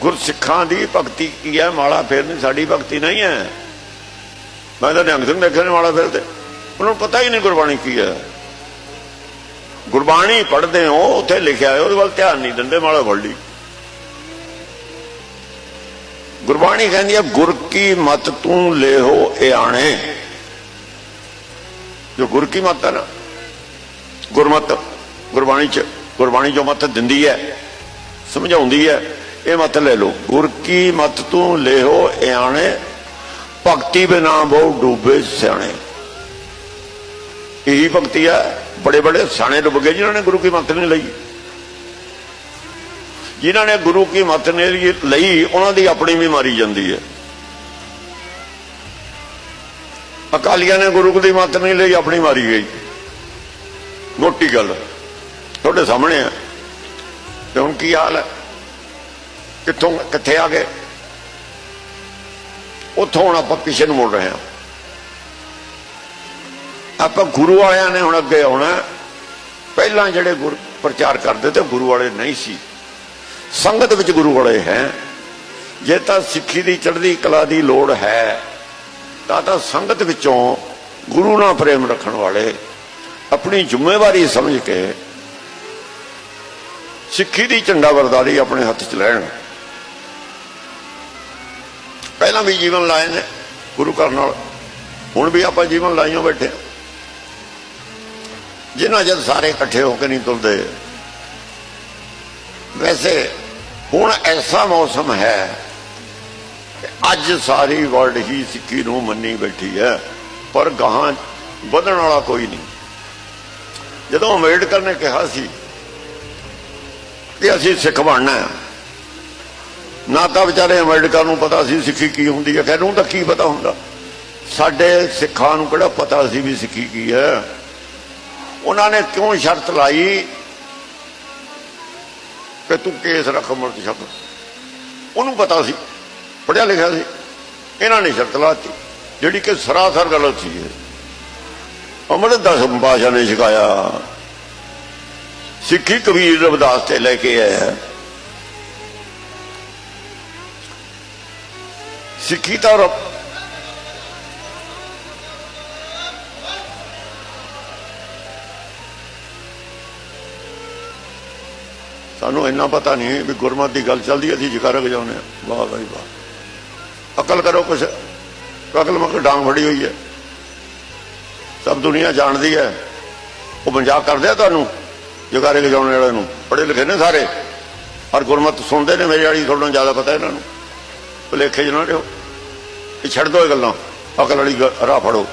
ਗੁਰਸਿੱਖਾਂ ਦੀ ਭਗਤੀ ਕੀ ਹੈ? ਮਾਲਾ ਫੇਰਨੀ ਸਾਡੀ ਭਗਤੀ ਨਹੀਂ ਹੈ। ਮੈਂ ਤਾਂ ਨਿਹੰਗ ਸਿੰਘ ਦੇਖੇ ਨੇ ਮਾਲਾ ਫੇਰਦੇ। ਉਹਨਾਂ ਨੂੰ ਪਤਾ ਹੀ ਨਹੀਂ ਗੁਰਬਾਣੀ ਕੀ ਹੈ। ਗੁਰਬਾਣੀ ਪੜ੍ਹਦੇ ਹੋ, ਉੱਥੇ ਲਿਖਿਆ ਹੈ, ਉਹਦੇ ਵੱਲ ਧਿਆਨ ਨਹੀਂ ਦਿੰਦੇ ਮਾਲਾ ਫੜ ਲਈ ਗੁਰਬਾਣੀ ਕਹਿੰਦੀ ਹੈ, ਗੁਰ ਕੀ ਮਤ ਤੂੰ ਲੇਹੋ ਆਣੇ ਜੋ ਗੁਰ ਕੀ ਮਤ ਹੈ ਨਾ, ਗੁਰਮਤ, ਗੁਰਬਾਣੀ ਚ, ਗੁਰਬਾਣੀ ਜੋ ਮਤ ਦਿੰਦੀ ਹੈ, ਸਮਝਾਉਂਦੀ ਹੈ ਇਹ ਮਤ ਲੈ ਲਓ। ਗੁਰ ਕੀ ਮਤ ਤੂੰ ਲੇਹੋ ਇਆਣੇ? ਭਗਤੀ ਬਿਨਾ ਬਹੁ ਡੂਬੇ ਸਿਆਣੇ। ਇਹੀ ਭਗਤੀ ਹੈ ਬੜੇ ਬੜੇ ਸਿਆਣੇ ਡੁੱਬ ਗਏ ਜਿਨ੍ਹਾਂ ਨੇ ਗੁਰੂ ਕੀ ਮਤ ਨਹੀਂ ਲਈ। ਜਿਨ੍ਹਾਂ ਨੇ ਗੁਰੂ ਕੀ ਮਤ ਨੇ ਲਈ, ਉਹਨਾਂ ਦੀ ਆਪਣੀ ਵੀ ਮਾਰੀ ਜਾਂਦੀ ਹੈ। ਅਕਾਲੀਆਂ ਨੇ ਗੁਰੂ ਦੀ ਮਤ ਨਹੀਂ ਲਈ, ਆਪਣੀ ਮਾਰੀ ਗਈ। ਮੋਟੀ ਗੱਲ। ਤੁਹਾਡੇ ਸਾਹਮਣੇ ਆ। ਤੇ ਹੁਣ ਕੀ ਹਾਲ ਹੈ? ਕਿੱਥੋਂ ਕਿੱਥੇ ਆ ਗਏ ਉੱਥੋਂ ਹੁਣ ਆਪਾਂ ਪਿੱਛੇ ਨੂੰ ਮੁੜ ਰਹੇ ਹਾਂ। ਆਪਾਂ ਗੁਰੂ ਵਾਲਿਆਂ ਨੇ ਹੁਣ ਅੱਗੇ ਆਉਣਾ ਪਹਿਲਾਂ ਜਿਹੜੇ ਗੁਰ ਪ੍ਰਚਾਰ ਕਰਦੇ ਤੇ ਗੁਰੂ ਵਾਲੇ ਨਹੀਂ ਸੀ। ਸੰਗਤ ਵਿੱਚ ਗੁਰੂ ਵਾਲੇ ਹੈ। ਜੇ ਤਾਂ ਸਿੱਖੀ ਦੀ, ਚੜ੍ਹਦੀ ਕਲਾ ਦੀ ਲੋੜ ਹੈ, ਤਾਂ ਤਾਂ ਸੰਗਤ ਵਿੱਚੋਂ ਗੁਰੂ ਨਾਲ ਪ੍ਰੇਮ ਰੱਖਣ ਵਾਲੇ ਆਪਣੀ ਜ਼ਿੰਮੇਵਾਰੀ ਸਮਝ ਕੇ ਸਿੱਖੀ ਦੀ ਝੰਡਾ ਵਰਦਾਰੀ ਆਪਣੇ ਹੱਥ 'ਚ ਲੈਣ। ਪਹਿਲਾਂ ਵੀ ਜੀਵਨ ਲਾਏ ਨੇ ਗੁਰੂ ਘਰ ਨਾਲ। ਹੁਣ ਵੀ ਆਪਾਂ ਜੀਵਨ ਲਾਈਓ ਬੈਠੇ ਹਾਂ। ਜਿਨ੍ਹਾਂ ਜਦ ਸਾਰੇ ਇਕੱਠੇ ਹੋ ਕੇ ਨਹੀਂ ਤੁਰਦੇ। ਵੈਸੇ ਹੁਣ ਐਸਾ ਮੌਸਮ ਹੈ ਅੱਜ ਸਾਰੀ ਵਰਲਡ ਹੀ ਸਿੱਖੀ ਨੂੰ ਮੰਨੀ ਬੈਠੀ ਹੈ, ਪਰ ਗਾਹਾਂ ਵਧਣ ਵਾਲਾ ਕੋਈ ਨਹੀਂ। ਜਦੋਂ ਅੰਬੇਡਕਰ ਨੇ ਕਿਹਾ ਸੀ ਕਿ ਅਸੀਂ ਸਿੱਖ ਬਣਨਾ ਹੈ ਨਾ ਤਾਂ ਵਿਚਾਰੇ ਅੰਬੇਡਕਰ ਨੂੰ ਪਤਾ ਸੀ ਸਿੱਖੀ ਕੀ ਹੁੰਦੀ ਹੈ, ਖੈਰ ਨੂੰ ਤਾਂ ਕੀ ਪਤਾ ਹੁੰਦਾ। ਸਾਡੇ ਸਿੱਖਾਂ ਨੂੰ ਕਿਹੜਾ ਪਤਾ ਸੀ ਵੀ ਸਿੱਖੀ ਕੀ ਹੈ? ਉਹਨਾਂ ਨੇ ਕਿਉਂ ਸ਼ਰਤ ਲਾਈ ਕਿ ਤੂੰ ਕੇਸ ਰੱਖ ਮਰਦ ਸ਼ਬਦ ਉਹਨੂੰ ਪਤਾ ਸੀ ਪੜਿਆ ਲਿਖਿਆ ਸੀ। ਇਹਨਾਂ ਨੇ ਸ਼ਰਤ ਲਾਤੀ, ਜਿਹੜੀ ਕਿ ਸਰਾਸਰ ਗਲਤ ਸੀ ਇਹ ਅਮਰ ਦਸਮ ਨੇ ਸਿਖਾਇਆ, ਸਿੱਖੀ ਕਬੀਰ ਰਵਿਦਾਸ ਤੇ ਲੈ ਕੇ ਆਇਆ ਸਿੱਖੀ ਤਾਂ ਰੱਬ ਸਾਨੂੰ ਇੰਨਾ ਪਤਾ ਨਹੀਂ ਵੀ ਗੁਰਮਤ ਦੀ ਗੱਲ ਚੱਲਦੀ ਅਸੀਂ ਜਕਾਰਾ ਵਜਾਉਂਦੇ ਹਾਂ। ਵਾਹ ਭਾਈ ਵਾਹ। ਅਕਲ ਕਰੋ ਕੁਛ। ਅਕਲ ਮਕ ਡਾਂਗ ਫੜੀ ਹੋਈ ਹੈ। ਸਭ ਦੁਨੀਆ ਜਾਣਦੀ ਹੈ। ਉਹ ਮਜ਼ਾਕ ਕਰਦੇ ਆ ਤੁਹਾਨੂੰ ਜਕਾਰੇ ਵਜਾਉਣ ਵਾਲਿਆਂ ਨੂੰ। ਪੜ੍ਹੇ ਲਿਖੇ ਨੇ ਸਾਰੇ। ਪਰ ਗੁਰਮਤ ਸੁਣਦੇ ਨੇ ਮੇਰੇ ਵਾਲੀ ਥੋੜਾ ਜ਼ਿਆਦਾ ਪਤਾ ਇਹਨਾਂ ਨੂੰ। ਭੁਲੇਖੇ ਜਨਾ ਰਿਓ ਇਹ ਛੱਡ ਦੋ ਇਹ ਗੱਲਾਂ। ਅਕਲ ਵਾਲੀ ਰਾਹ ਫੜੋ।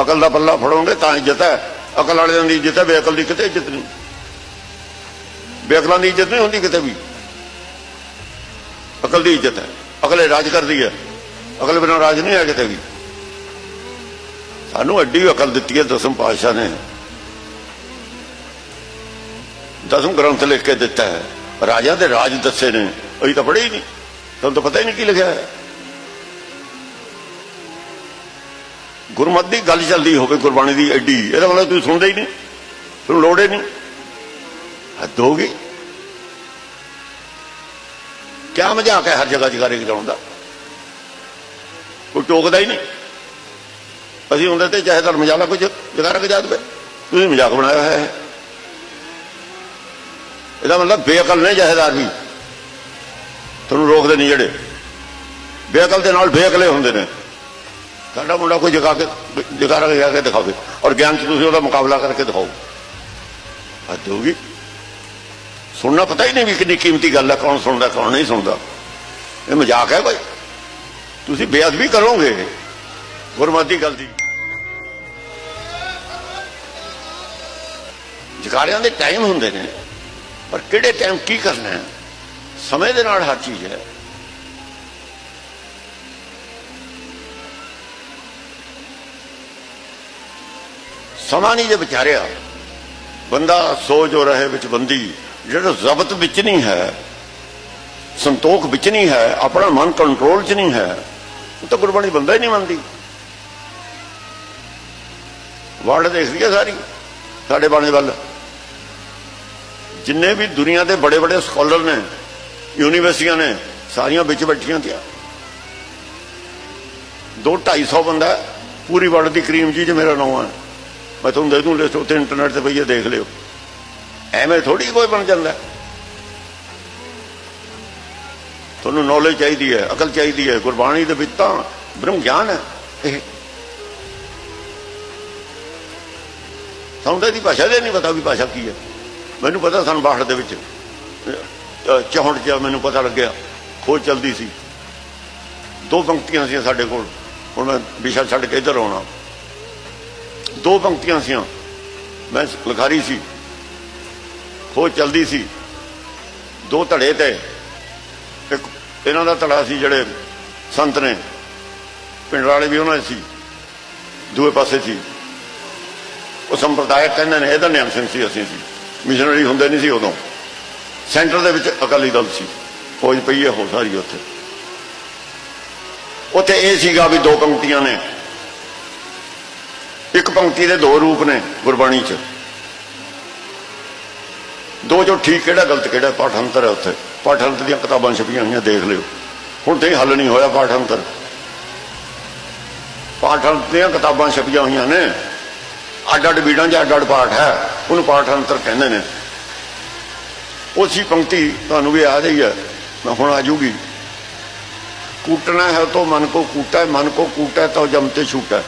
ਅਕਲ ਦਾ ਪੱਲਾ ਫੜੋਗੇ ਤਾਂ ਇੱਜ਼ਤ ਹੈ। ਅਕਲ ਵਾਲਿਆਂ ਦੀ ਇੱਜ਼ਤ ਹੈ, ਬੇਅਕਲ ਦੀ ਕਿਤੇ ਇੱਜ਼ਤ ਨਹੀਂ। ਬੇਅਕਲਾਂ ਦੀ ਇੱਜ਼ਤ ਨਹੀਂ ਹੁੰਦੀ ਕਿਤੇ ਵੀ। ਅਕਲ ਦੀ ਇੱਜ਼ਤ ਹੈ। ਅਕਲ ਰਾਜ ਕਰਦੀ ਹੈ। ਅਕਲ ਬਿਨਾਂ ਰਾਜ ਨਹੀਂ ਹੈ ਕਿਤੇ ਵੀ। ਸਾਨੂੰ ਐਡੀ ਅਕਲ ਦਿੱਤੀ ਹੈ, ਦਸਮ ਪਾਤਸ਼ਾਹ ਨੇ। ਦਸਮ ਗ੍ਰੰਥ ਲਿਖ ਕੇ ਦਿੱਤਾ ਹੈ। ਰਾਜਾ ਦੇ ਰਾਜ ਦੱਸੇ ਨੇ। ਅਸੀਂ ਤਾਂ ਪੜ੍ਹੇ ਹੀ ਨਹੀਂ। ਤੁਹਾਨੂੰ ਤਾਂ ਪਤਾ ਹੀ ਨਹੀਂ ਕੀ ਲਿਖਿਆ ਹੈ। ਗੁਰਮਤ ਦੀ ਗੱਲ ਚੱਲਦੀ ਹੋਵੇ ਗੁਰਬਾਣੀ ਦੀ ਐਡੀ, ਇਹਦਾ ਮਤਲਬ ਤੁਸੀਂ ਸੁਣਦੇ ਹੀ ਨਹੀਂ, ਤੁਹਾਨੂੰ ਲੋੜ ਹੀ ਨਹੀਂ। ਹੱਦ ਹੋ ਗਈ। ਕਿਆ ਮਜ਼ਾਕ ਹੈ ਹਰ ਜਗ੍ਹਾ ਜਗਾਰੇ ਗਜਾਉਣ ਦਾ। ਕੋਈ ਟੋਕਦਾ ਹੀ ਨਹੀਂ। ਅਸੀਂ ਹੁੰਦੇ ਤੇ ਚਾਹੇ ਧਰਮਸ਼ਾਲਾ ਕੁਝ ਜਗਾਰਾ ਗਜਾ ਦੇਵੇ ਤੁਸੀਂ ਮਜ਼ਾਕ ਬਣਾਇਆ ਹੋਇਆ ਹੈ। ਇਹਦਾ ਮਤਲਬ ਬੇਅਕਲ ਨੇ ਜਹੇਦਾਰ ਵੀ ਤੁਹਾਨੂੰ ਰੋਕਦੇ ਨਹੀਂ ਜਿਹੜੇ। ਬੇਅਕਲ ਦੇ ਨਾਲ ਬੇਅਕਲੇ ਹੁੰਦੇ ਨੇ। ਸਾਡਾ ਮੁੰਡਾ ਕੋਈ ਜਗਾ ਕੇ ਜਗਾਰਾ ਗਜਾ ਕੇ ਦਿਖਾਵੇ। ਔਰ ਗਿਆਨ ਚ ਤੁਸੀਂ ਉਹਦਾ ਮੁਕਾਬਲਾ ਕਰਕੇ ਦਿਖਾਓ। ਅੱਜ ਹੋ ਸੁਣਨਾ ਪਤਾ ਹੀ ਨਹੀਂ ਵੀ ਕਿੰਨੀ ਕੀਮਤੀ ਗੱਲ ਹੈ ਕੌਣ ਸੁਣਦਾ, ਕੌਣ ਨਹੀਂ ਸੁਣਦਾ। ਇਹ ਮਜ਼ਾਕ ਹੈ ਕੋਈ ਤੁਸੀਂ ਬੇਅਦਬੀ ਕਰੋਗੇ। ਗੁਰਮਤਿ ਗੱਲ ਦੀ। ਜਕਾਰਿਆਂ ਦੇ ਟਾਈਮ ਹੁੰਦੇ ਨੇ। ਪਰ ਕਿਹੜੇ ਟਾਈਮ ਕੀ ਕਰਨਾ ਹੈ? ਸਮੇਂ ਦੇ ਨਾਲ ਹਰ ਚੀਜ਼ ਹੈ। ਸਮਾਂ ਨਹੀਂ ਜੇ ਵਿਚਾਰਿਆ। ਬੰਦਾ ਸੋ ਜੋ ਰਹੇ ਵਿੱਚ ਬੰਦੀ, ਜਿਹੜਾ ਜ਼ਬਤ ਵਿੱਚ ਨਹੀਂ ਹੈ, ਸੰਤੋਖ ਵਿੱਚ ਨਹੀਂ ਹੈ, ਆਪਣਾ ਮਨ ਕੰਟਰੋਲ 'ਚ ਨਹੀਂ ਹੈ, ਉਹ ਤਾਂ ਗੁਰਬਾਣੀ ਬੰਦਾ ਹੀ ਨਹੀਂ ਮੰਨਦੀ। ਵਰਲਡ ਦੇਖਦੀ ਹੈ ਸਾਰੀ, ਸਾਡੇ ਬਾਣੇ ਵੱਲ। ਜਿੰਨੇ ਵੀ ਦੁਨੀਆ ਦੇ ਬੜੇ ਬੜੇ ਸਕਾਲਰ ਨੇ ਯੂਨੀਵਰਸਿਟੀਆਂ ਨੇ, ਸਾਰੀਆਂ ਵਿੱਚ ਬੈਠੀਆਂ ਤੀਆਂ ਦੋ 250 ਬੰਦਾ ਪੂਰੀ ਵਰਲਡ ਦੀ ਕਰੀਮ ਜੀ 'ਚ ਮੇਰਾ ਨਾਮ ਹੈ। ਮੈਂ ਤੁਹਾਨੂੰ ਦੇ ਦੂੰ ਲਿਸਟ ਉੱਥੇ ਇੰਟਰਨੈਟ ਤੇ ਪਈਏ ਦੇਖ ਲਿਓ। ਐਵੇਂ ਥੋੜੀ ਕੋਈ ਬਣ ਜਾਂਦਾ। ਤੁਹਾਨੂੰ ਨੌਲੇਜ ਚਾਹੀਦੀ ਹੈ ਅਕਲ ਚਾਹੀਦੀ ਹੈ ਗੁਰਬਾਣੀ ਦੇ ਵਿੱਚ ਤਾਂ ਬ੍ਰਹਮ ਗਿਆਨ ਹੈ ਇਹ। ਸਾਨੂੰ ਤਾਂ ਇਹਦੀ ਭਾਸ਼ਾ ਦੇ ਨਹੀਂ ਪਤਾ ਵੀ ਭਾਸ਼ਾ ਕੀ ਹੈ। ਮੈਨੂੰ ਪਤਾ ਸਾਨੂੰ ਬਾਹਰ ਦੇ ਵਿੱਚ। ਅਹ, ਚ ਮੈਨੂੰ ਪਤਾ ਲੱਗਿਆ ਖੋਜ ਚਲਦੀ ਸੀ। ਦੋ ਪੰਕਤੀਆਂ ਸੀ ਸਾਡੇ ਕੋਲ। ਹੁਣ ਮੈਂ ਵਿਸ਼ਾ ਛੱਡ ਕੇ ਇੱਧਰ ਆਉਣਾ। ਦੋ ਪੰਕਤੀਆਂ ਸੀ। ਮੈਂ ਲਿਖਾਰੀ ਸੀ। ਖੋਜ ਚਲਦੀ ਸੀ। ਦੋ ਧੜੇ ਤੇ ਇੱਕ ਇਹਨਾਂ ਦਾ ਧੜਾ ਸੀ ਜਿਹੜੇ ਸੰਤ ਨੇ। ਪਿੰਡ ਵਾਲੇ ਵੀ ਉਹਨਾਂ 'ਚ ਸੀ। ਦੂਏ ਪਾਸੇ ਸੀ। ਉਹ ਸੰਪਰਦਾਇਕ ਕਹਿੰਦੇ ਨੇ ਇਹਦਾ ਨਿਯਮ ਸਿੰਘ ਸੀ, ਅਸੀਂ ਸੀ। ਮਿਸ਼ਨਰੀ ਹੁੰਦੇ ਨਹੀਂ ਸੀ ਉਦੋਂ। ਸੈਂਟਰ ਦੇ ਵਿੱਚ ਅਕਾਲੀ ਦਲ ਸੀ। ਫੌਜ ਪਈ ਹੈ ਹੋ ਸਾਰੀ ਉੱਥੇ। ਉੱਥੇ ਇਹ ਸੀਗਾ ਵੀ ਦੋ ਪੰਕਤੀਆਂ ਨੇ। ਇੱਕ ਪੰਕਤੀ ਦੇ ਦੋ ਰੂਪ ਨੇ ਗੁਰਬਾਣੀ 'ਚ। ਦੋ ਜੋ ਠੀਕ ਕਿਹੜਾ ਗਲਤ, ਕਿਹੜਾ ਪਾਠ ਅੰਤਰ ਹੈ ਉੱਥੇ? ਪਾਠ ਅੰਤਰ ਦੀਆਂ ਕਿਤਾਬਾਂ ਛਪੀਆਂ ਹੋਈਆਂ, ਦੇਖ ਲਿਓ। ਹੁਣ ਤੇ ਹੱਲ ਨਹੀਂ ਹੋਇਆ ਪਾਠ ਅੰਤਰ। ਪਾਠ ਪਾਠਾਂਤਰ ਦੀਆਂ ਕਿਤਾਬਾਂ ਛਪੀਆਂ ਹੋਈਆਂ ਨੇ। ਅੱਡ ਅੱਡ ਬੀੜਾਂ 'ਚ ਅੱਡ ਅੱਡ ਪਾਠ ਹੈ। ਉਹਨੂੰ ਪਾਠ ਅੰਤਰ ਕਹਿੰਦੇ ਨੇ। ਉਸੀ ਪੰਕਤੀ ਤੁਹਾਨੂੰ ਵੀ ਆ ਰਹੀ ਹੈ। ਮੈਂ ਹੁਣ ਆ ਜੂਗੀ। ਕੂਟਣਾ ਹੈ ਤੋ ਮਨ ਕੋ ਕੂਟਾ, ਮਨ ਕੋ ਕੂਟਾ ਹੈ ਤੋ ਜਮਤੇ ਛੂਟਾ। ਹੈ